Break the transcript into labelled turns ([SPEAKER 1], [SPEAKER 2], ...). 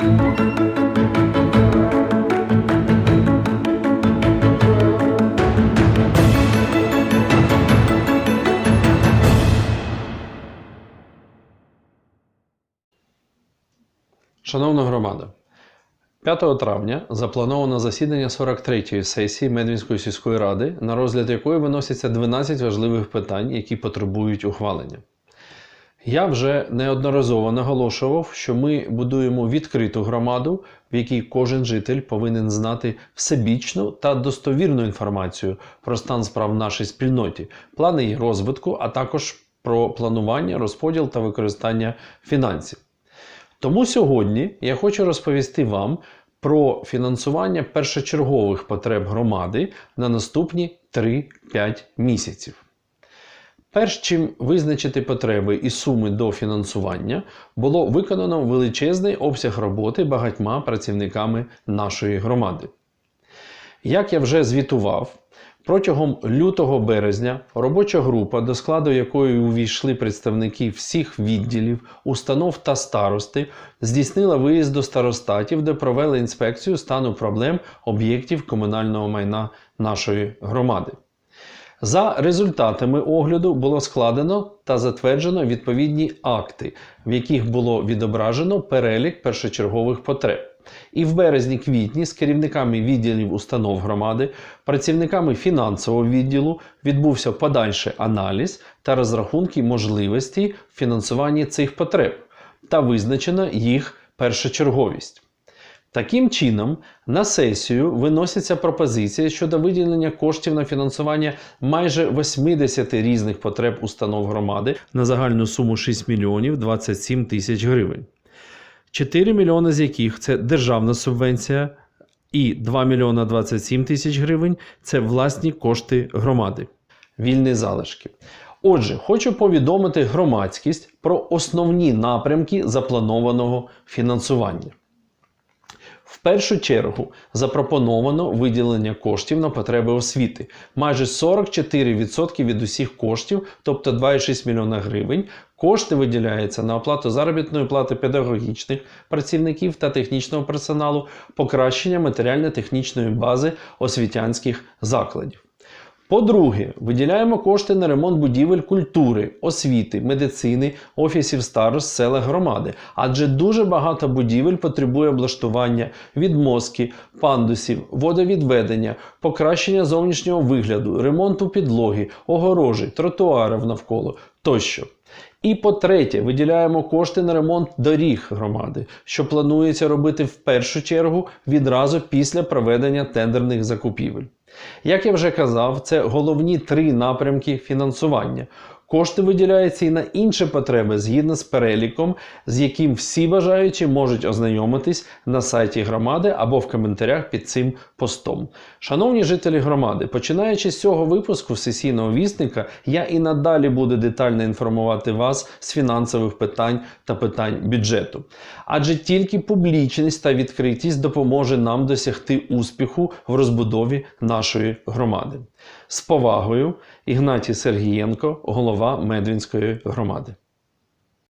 [SPEAKER 1] Шановна громада, 5 травня заплановано засідання 43-ї сесії Медвінської сільської ради, на розгляд якої виносяться 12 важливих питань, які потребують ухвалення. Я вже неодноразово наголошував, що ми будуємо відкриту громаду, в якій кожен житель повинен знати всебічну та достовірну інформацію про стан справ в нашій спільноті, плани її розвитку, а також про планування, розподіл та використання фінансів. Тому сьогодні я хочу розповісти вам про фінансування першочергових потреб громади на наступні 3-5 місяців. Перш чим визначити потреби і суми до фінансування, було виконано величезний обсяг роботи багатьма працівниками нашої громади. Як я вже звітував, протягом лютого березня робоча група, до складу якої увійшли представники всіх відділів, установ та старости, здійснила виїзд до старостатів, де провели інспекцію стану проблем об'єктів комунального майна нашої громади. За результатами огляду було складено та затверджено відповідні акти, в яких було відображено перелік першочергових потреб. І в березні-квітні з керівниками відділів установ громади, працівниками фінансового відділу відбувся подальший аналіз та розрахунки можливості фінансування цих потреб та визначена їх першочерговість. Таким чином, на сесію виносяться пропозиції щодо виділення коштів на фінансування майже 80 різних потреб установ громади на загальну суму 6 мільйонів 27 тисяч гривень. 4 мільйони з яких це державна субвенція, і 2 мільйона 27 тисяч гривень це власні кошти громади. Вільні залишки. Отже, хочу повідомити громадськість про основні напрямки запланованого фінансування. В першу чергу запропоновано виділення коштів на потреби освіти. Майже 44% від усіх коштів, тобто 2,6 мільйона гривень, кошти виділяються на оплату заробітної плати педагогічних працівників та технічного персоналу, покращення матеріально-технічної бази освітянських закладів. По-друге, виділяємо кошти на ремонт будівель культури, освіти, медицини, офісів старост села громади, адже дуже багато будівель потребує облаштування відмозки, пандусів, водовідведення, покращення зовнішнього вигляду, ремонту підлоги, огорожі, тротуарів навколо тощо. І по-третє, виділяємо кошти на ремонт доріг громади, що планується робити в першу чергу відразу після проведення тендерних закупівель. Як я вже казав, це головні три напрямки фінансування. Кошти виділяються і на інші потреби згідно з переліком, з яким всі бажаючі можуть ознайомитись на сайті громади або в коментарях під цим постом. Шановні жителі громади, починаючи з цього випуску сесійного вісника, я і надалі буду детально інформувати вас з фінансових питань та питань бюджету. Адже тільки публічність та відкритість допоможе нам досягти успіху в розбудові нашої громади. З повагою, Ігнатій Сергієнко, голова Медвінської громади.